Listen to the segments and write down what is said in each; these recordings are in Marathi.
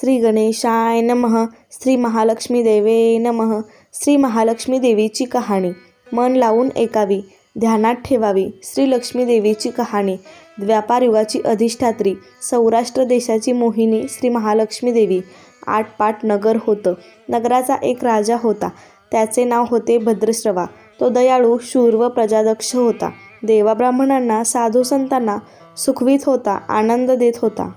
श्री गणेशाय नमः. श्री महालक्ष्मी देवे नमः. श्री महालक्ष्मी देवीची कहाणी. मन लावून ऐकावी. ध्यानात ठेवावी. श्री लक्ष्मी देवीची कहाणी. व्यापार युगाची अधिष्ठात्री. सौराष्ट्र देशाची मोहिनी श्री महालक्ष्मी देवी आठपाट नगर होतं. नगराचा एक राजा होता. त्याचे नाव होते भद्रश्रवा. तो दयाळू शूर व प्रजादक्ष होता. देवाब्राह्मणांना साधू संतांना सुखवीत होता आनंद देत होता.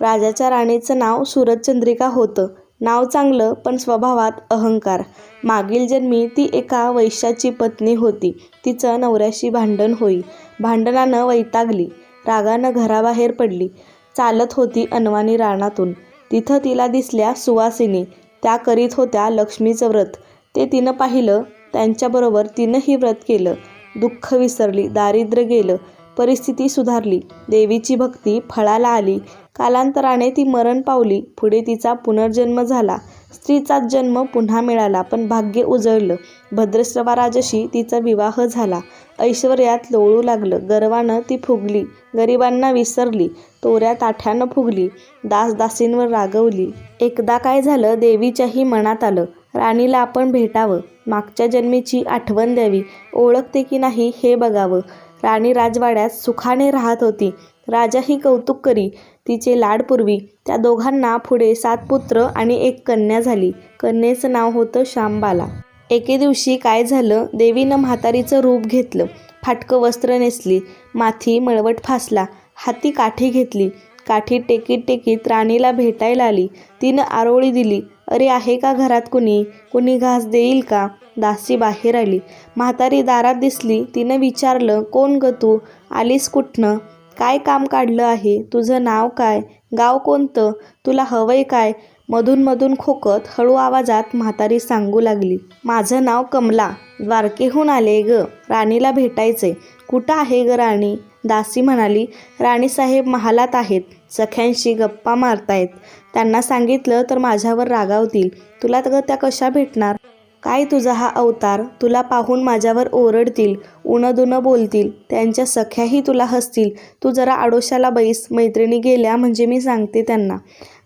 राजाच्या राणीचं नाव सूरजचंद्रिका होतं. नाव चांगलं पण स्वभावात अहंकार. मागील जन्मी ती एका वैश्याची पत्नी होती. तिचं नवऱ्याशी भांडण होई. भांडणानं वैतागली. रागानं घराबाहेर पडली. चालत होती अनवानी रानातून. तिथं तिला दिसल्या सुवासिनी. त्या करीत होत्या लक्ष्मीचं व्रत. ते तिनं पाहिलं. त्यांच्याबरोबर तिनंही व्रत केलं. दुःख विसरली दारिद्र्य गेलं. परिस्थिती सुधारली. देवीची भक्ती फळाला आली. कालांतराने ती मरण पावली. पुढे तिचा पुनर्जन्म झाला. स्त्रीचाच जन्म पुन्हा मिळाला पण भाग्य उजळलं. भद्रश्रवा राजाशी तिचा विवाह झाला. ऐश्वर्यात लोळू लागलं. गर्वानं ती फुगली. गरिबांना विसरली. तोऱ्या ताठ्यानं फुगली. दासदासींवर रागवली. एकदा काय झालं देवीच्याही मनात आलं. राणीला आपण भेटावं. मागच्या जन्मीची आठवण द्यावी. ओळखते की नाही हे बघावं. राणी राजवाड्यात सुखाने राहत होती. राजाही कौतुक करी तिचे लाडपूर्वी त्या दोघांना पुढे सात पुत्र आणि एक कन्या झाली. कन्येचं नाव होतं शांबाला एके दिवशी काय झालं देवीनं म्हातारीचं रूप घेतलं. फाटकं वस्त्र नेसली माथी मळवट फासला हाती काठी घेतली. काठी टेकीत टेकीत राणीला भेटायला आली. तिनं आरोळी दिली. अरे आहे का घरात कुणी? कुणी घास देईल का? दासी बाहेर आली. म्हातारी दारात दिसली. तिनं विचारलं कोण ग तू? आलीस कुठनं? काय काम काढलं आहे? तुझं नाव काय? गाव कोणतं? तुला हवंय काय? मधून मधून खोकत हळू आवाजात म्हातारी सांगू लागली. माझं नाव कमला. द्वारकेहून आले ग. राणीला भेटायचंय. कुठं आहे ग राणी? दासी म्हणाली. राणीसाहेब महालात आहेत. सख्यांशी गप्पा मारतायत. त्यांना सांगितलं तर माझ्यावर रागावतील. तुला तर त्या कशा भेटणार? काय तुझा हा अवतार? तुला पाहून माझ्यावर ओरडतील उणंदुणं बोलतील. त्यांच्या सख्याही तुला हसतील. तू जरा आडोशाला बैस. मैत्रिणी गेल्या म्हणजे मी सांगते त्यांना.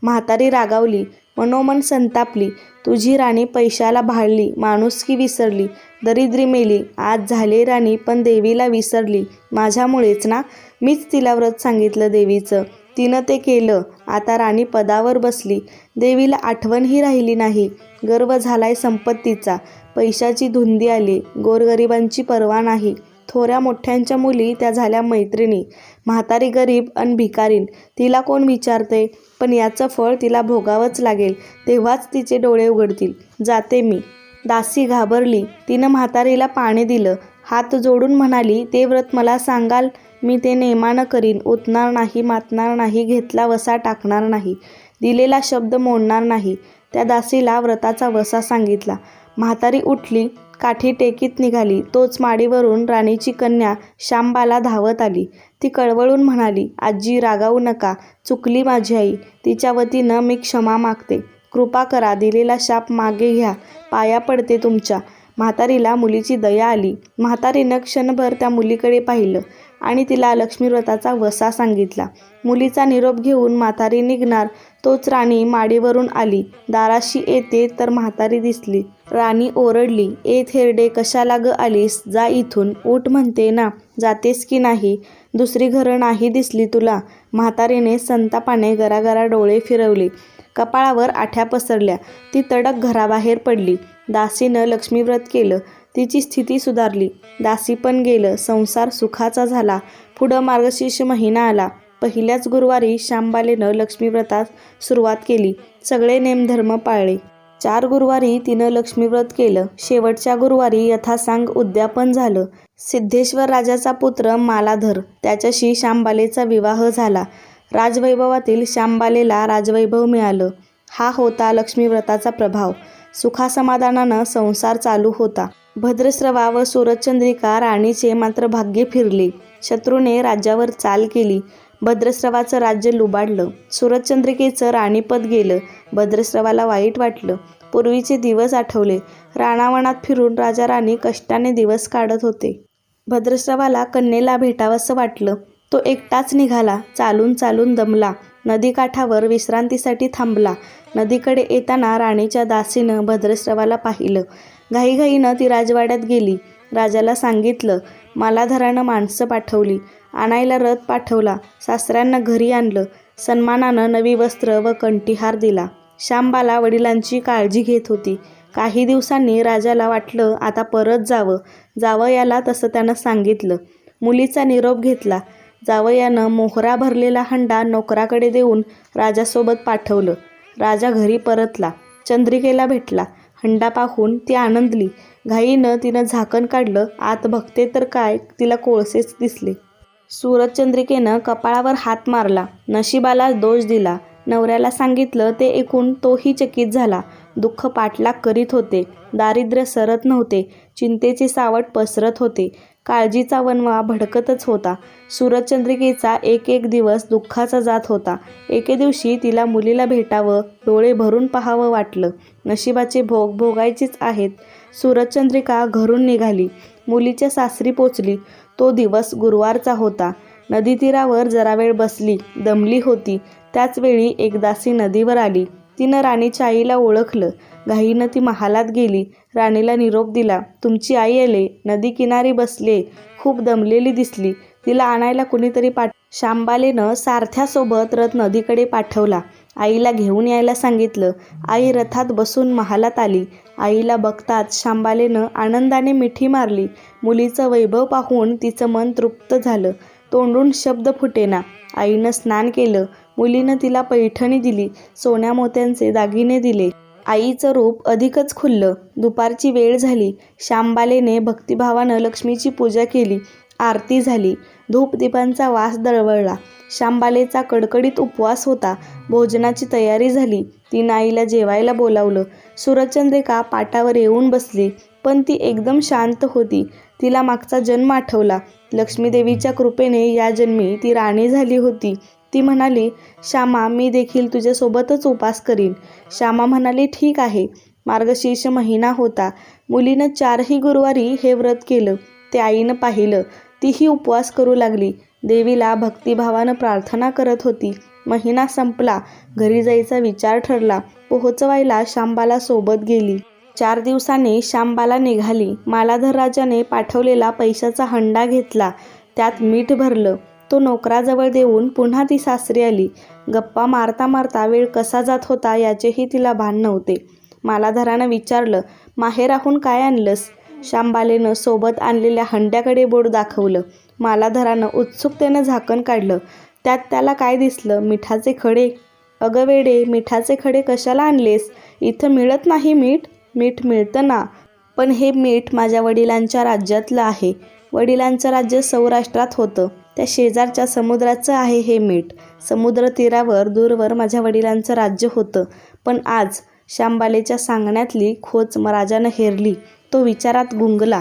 म्हातारी रागावली. मनोमन संतापली. तुझी राणी पैशाला भाळली. माणुसकी विसरली. दरिद्री मेली. आज झाले राणी पण देवीला विसरली. माझ्यामुळेच ना? मीच तिला व्रत सांगितलं देवीचं. तिनं ते केलं. आता राणी पदावर बसली. देवीला आठवणही राहिली नाही. गर्व झालाय संपत्तीचा. पैशाची धुंदी आली. गोरगरिबांची पर्वा नाही. थोऱ्या मोठ्यांच्या मुली त्या झाल्या मैत्रिणी. म्हातारी गरीब अन भिकारीन तिला कोण विचारते पण याचं फळ तिला भोगावंच लागेल. तेव्हाच तिचे डोळे उघडतील. जाते मी. दासी घाबरली. तिनं म्हातारीला पाणी दिलं. हात जोडून म्हणाली ते व्रत मला सांगाल? मी ते नेमानं करीन. उतणार नाही मातणार नाही घेतला वसा टाकणार नाही. दिलेला शब्द मोडणार नाही. त्या दासीला व्रताचा वसा सांगितला. म्हातारी उठली काठी टेकीत निघाली. तोच माडीवरून राणीची कन्या शांबाला धावत आली. ती कळवळून म्हणाली आजी रागावू नका. चुकली माझी आई. तिच्या वतीनं मी क्षमा मागते. कृपा करा. दिलेला शाप मागे घ्या. पाया पडते तुमच्या. म्हातारीला मुलीची दया आली. म्हातारीनं क्षणभर त्या मुलीकडे पाहिलं. आणि तिला लक्ष्मीव्रताचा वसा सांगितला. मुलीचा निरोप घेऊन म्हातारी निघणार तोच राणी माडीवरून आली. दाराशी येते तर म्हातारी दिसली. राणी ओरडली ए थेरडे कशाला ग आलीस? जा इथून. उठ म्हणते ना जातेस की नाही? दुसरी घरं नाही दिसली तुला. म्हातारीने संतापाने गरागरा डोळे फिरवले. कपाळावर आठ्या पसरल्या. ती तडक घराबाहेर पडली. दासीनं लक्ष्मीव्रत केलं. तिची स्थिती सुधारली. दासी पण गेलं. संसार सुखाचा झाला. पुढं मार्गशीर्ष महिना आला. पहिल्याच गुरुवारी शांबालेनं लक्ष्मीव्रतात सुरुवात केली. सगळे नेमधर्म पाळले. चार गुरुवारी तिनं लक्ष्मीव्रत केलं. शेवटच्या गुरुवारी यथासांग उद्यापन झालं. सिद्धेश्वर राजाचा पुत्र मालाधर त्याच्याशी शांबालेचा विवाह झाला. राजवैभवातील शांबालेला राजवैभव मिळालं. हा होता लक्ष्मीव्रताचा प्रभाव. सुखासमाधानानं संसार चालू होता. भद्रस्रवा व सूरजचंद्रिका राणीचे मात्र भाग्य फिरले. शत्रूने राज्यावर चाल केली. भद्रस्रवाचं राज्य लुबाडलं. सूरजचंद्रिकेचं राणीपद गेलं. भद्रस्रवाला वाईट वाटलं. पूर्वीचे दिवस आठवले. राणावणात फिरून राजा राणी कष्टाने दिवस काढत होते. भद्रस्रवाला कन्येला भेटावंसं वाटलं. तो एकटाच निघाला. चालून चालून दमला. नदीकाठावर विश्रांतीसाठी थांबला. नदीकडे येताना राणीच्या दासीनं भद्रश्रवाला पाहिलं. घाईघाईनं ती राजवाड्यात गेली. राजाला सांगितलं मालाधरानं माणसं पाठवली. आणायला रथ पाठवला. सासऱ्यांना घरी आणलं. सन्मानानं नवी वस्त्र व कंठीहार दिला. श्यामबाला वडिलांची काळजी घेत होती. काही दिवसांनी राजाला वाटलं आता परत जावं. जावयाला तसं त्यानं सांगितलं. मुलीचा निरोप घेतला. जावयानं मोहरा भरलेला हंडा नोकराकडे देऊन राजासोबत पाठवलं. राजा घरी परतला. चंद्रिकेला भेटला. हंडा पाहून ती आनंदली. घाईनं तिनं झाकण काढलं आत बघते तर काय तिला कोळसेच दिसले. सूरजचंद्रिकेनं कपाळावर हात मारला नशिबाला दोष दिला. नवऱ्याला सांगितलं ते ऐकून तोही चकित झाला. दुःख पाठलाग करीत होते. दारिद्र्य सरत नव्हते. चिंतेचे सावट पसरत होते. काळजीचा वनवा भडकतच होता. सूरजचंद्रिकेचा एक एक दिवस दुःखाचा जात होता. एके दिवशी तिला मुलीला भेटावं डोळे भरून पाहावं वाटलं. नशिबाचे भोग भोगायचेच आहेत. सूरजचंद्रिका घरून निघाली. मुलीच्या सासरी पोचली. तो दिवस गुरुवारचा होता. नदीतीरावर जरा वेळ बसली. दमली होती. त्याचवेळी एक दासी नदीवर आली. तिनं राणीच्या आईला ओळखलं. घाईनं ती महालात गेली. राणीला निरोप दिला तुमची आई आले नदी किनारी बसले खूप दमलेली दिसली. तिला आणायला कुणीतरी पाठ शांबालेनं सारथ्यासोबत रथ नदीकडे पाठवला. आईला घेऊन यायला सांगितलं. आई रथात बसून महालात आली. आईला बघताच शांबालेनं आनंदाने मिठी मारली. मुलीचं वैभव पाहून तिचं मन तृप्त झालं. तोंडून शब्द फुटेना. आईनं स्नान केलं. मुलीनं तिला पैठणी दिली. सोन्या मोत्यांचे दागिने दिले. आईचं रूप अधिकच खुललं. दुपारची वेळ झाली. श्यामबालेने भक्तिभावानं लक्ष्मीची पूजा केली. आरती झाली. धूपदीपांचा वास दळवळला. श्यामबालेचा कडकडीत उपवास होता. भोजनाची तयारी झाली. तिनं आईला जेवायला बोलावलं. सूरजचंद्रिका पाटावर येऊन बसली. पण ती एकदम शांत होती. तिला मागचा जन्म आठवला. लक्ष्मीदेवीच्या कृपेने या जन्मी ती राणी झाली होती. ती म्हणाली श्यामा मी देखील तुझ्यासोबतच उपास करीन. श्यामा म्हणाली ठीक आहे. मार्गशीर्ष महिना होता. मुलीनं चारही गुरुवारी हे व्रत केलं. ते आईनं पाहिलं. तीही उपवास करू लागली. देवीला भक्तिभावानं प्रार्थना करत होती. महिना संपला. घरी जायचा विचार ठरला. पोहोचवायला शांबाला सोबत गेली. चार दिवसांनी शांबाला निघाली. मालाधर राजाने पाठवलेला पैशाचा हंडा घेतला. त्यात मीठ भरलं. तो नोकराजवळ देऊन पुन्हा ती सासरी आली. गप्पा मारता मारता वेळ कसा जात होता याचेही तिला भान नव्हते. मालाधारानं विचारलं माहेराहून काय आणलंस? शांबालेनं सोबत आणलेल्या हंड्याकडे बोट दाखवलं. मालाधरानं उत्सुकतेनं झाकण काढलं. त्यात त्याला काय दिसलं? मिठाचे खडे. अगं वेडे मिठाचे खडे कशाला आणलेस? इथं मिळत नाही मीठ. मीठ मिळतं ना. पण हे मीठ माझ्या वडिलांच्या राज्यातलं आहे. वडिलांचं राज्य सौराष्ट्रात होतं. त्या शेजारच्या समुद्राचं आहे हे मीठ. समुद्र तीरावर दूरवर माझ्या वडिलांचं राज्य होतं. पण आज श्यामबालेच्या सांगण्यातली खोच महाराजानं राजानं हेरली. तो विचारात गुंगला.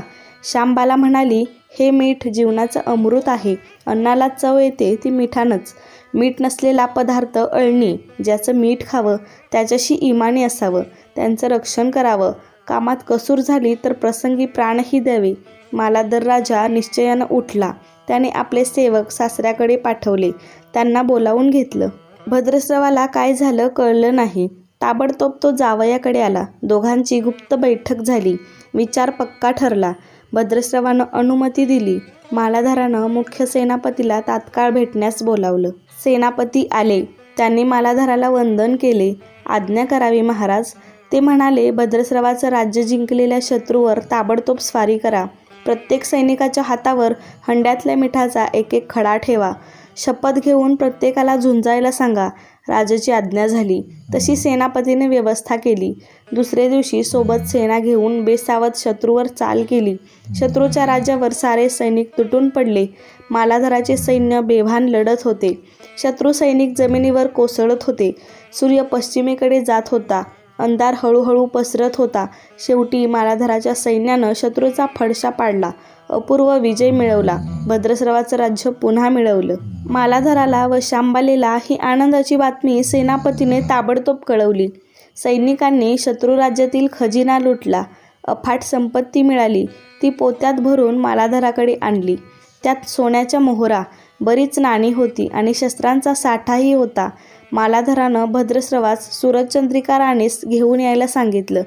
श्यामबाला म्हणाली हे मीठ जीवनाचं अमृत आहे. अन्नाला चव येते ती मिठानंच. मीठ नसलेला पदार्थ अळणी. ज्याचं मीठ खावं त्याच्याशी इमानी असावं. त्यांचं रक्षण करावं. कामात कसूर झाली तर प्रसंगी प्राणही द्यावे. मालादर राजा निश्चयानं उठला. त्याने आपले सेवक सासऱ्याकडे पाठवले. त्यांना बोलावून घेतलं. भद्रस्रवाला काय झालं कळलं नाही. ताबडतोब तो जावयाकडे आला. दोघांची गुप्त बैठक झाली. विचार पक्का ठरला. भद्रस्रवानं अनुमती दिली. मालाधारानं मुख्य सेनापतीला तात्काळ भेटण्यास बोलावलं. सेनापती आले. त्यांनी मालाधाराला वंदन केले. आज्ञा करावी महाराज. ते म्हणाले भद्रस्रवाचं राज्य जिंकलेल्या शत्रूवर ताबडतोब स्वारी करा. प्रत्येक सैनिकाच्या हातावर हंड्यातल्या मिठाचा एक एक खडा ठेवा. शपथ घेऊन प्रत्येकाला झुंजायला सांगा. राजाची आज्ञा झाली. तशी सेनापतीने व्यवस्था केली. दुसरे दिवशी सोबत सेना घेऊन बेसावत शत्रूवर चाल केली. शत्रूच्या राज्यावर सारे सैनिक तुटून पडले. मालाधराचे सैन्य बेभान लढत होते. शत्रू सैनिक जमिनीवर कोसळत होते. सूर्य पश्चिमेकडे जात होता. अंधार हळूहळू पसरत होता. शेवटी मालाधराच्या सैन्यानं शत्रूचा फडशा पाडला. अपूर्व विजय मिळवला. भद्रस्रवाचं राज्य पुन्हा मिळवलं. मालाधराला व शांबालीला ही आनंदाची बातमी सेनापतीने ताबडतोब कळवली. सैनिकांनी शत्रू राज्यातील खजिना लुटला. अफाट संपत्ती मिळाली. ती पोत्यात भरून मालाधराकडे आणली. त्यात सोन्याच्या मोहरा बरीच नाणी होती आणि शस्त्रांचा साठाही होता. मालाधरानं भद्रस्रवास सूरजचंद्रिका राणीस घेऊन यायला सांगितलं.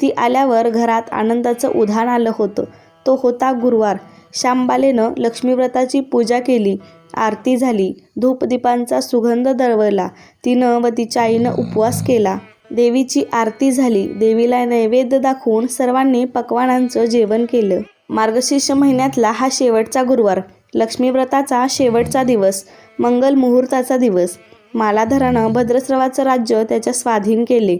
ती आल्यावर घरात आनंदाचं उधाण आलं होतं. तो होता गुरुवार. श्यामबालेनं लक्ष्मीव्रताची पूजा केली. आरती झाली. धूपदीपांचा सुगंध दळवला. तिनं व तिच्या आईनं उपवास केला. देवीची आरती झाली. देवीला नैवेद्य दाखवून सर्वांनी पक्वानांचं जेवण केलं. मार्गशीर्ष महिन्यातला हा शेवटचा गुरुवार. लक्ष्मीव्रताचा शेवटचा दिवस मंगल मुहूर्ताचा दिवस. मालाधरानं भद्रस्रवाचं राज्य त्याच्या स्वाधीन केले.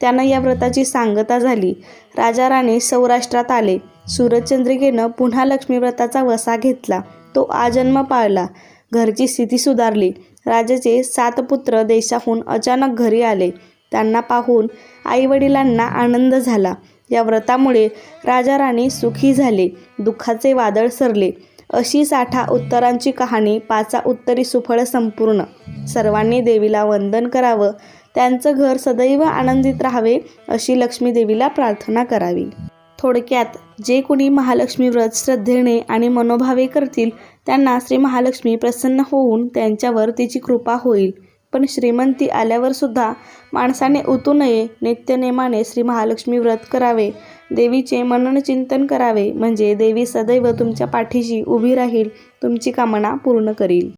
त्यानं या व्रताची सांगता झाली. राजाराणी सौराष्ट्रात आले. सूरजचंद्रिकेनं पुन्हा लक्ष्मीव्रताचा वसा घेतला. तो आजन्म पाळला. घरची स्थिती सुधारली. राजाचे सात पुत्र देशाहून अचानक घरी आले. त्यांना पाहून आईवडिलांना आनंद झाला. या व्रतामुळे राजा राणी सुखी झाले. दुःखाचे वादळ सरले. अशी साठा उत्तरांची कहाणी पाचा उत्तरी सुफळ संपूर्ण. सर्वांनी देवीला वंदन करावं. त्यांचं घर सदैव आनंदित राहावे अशी लक्ष्मी देवीला प्रार्थना करावी. थोडक्यात जे कोणी महालक्ष्मी व्रत श्रद्धेने आणि मनोभावे करतील त्यांना श्री महालक्ष्मी प्रसन्न होऊन त्यांच्यावर तिची कृपा होईल. पण श्रीमंती आल्यावर सुद्धा माणसाने उतू नये नित्यनेमाने श्री महालक्ष्मी व्रत करावे देवीचे मननचिंतन करावे म्हणजे देवी सदैव तुमच्या पाठीशी उभी राहील तुमची कामना पूर्ण करील.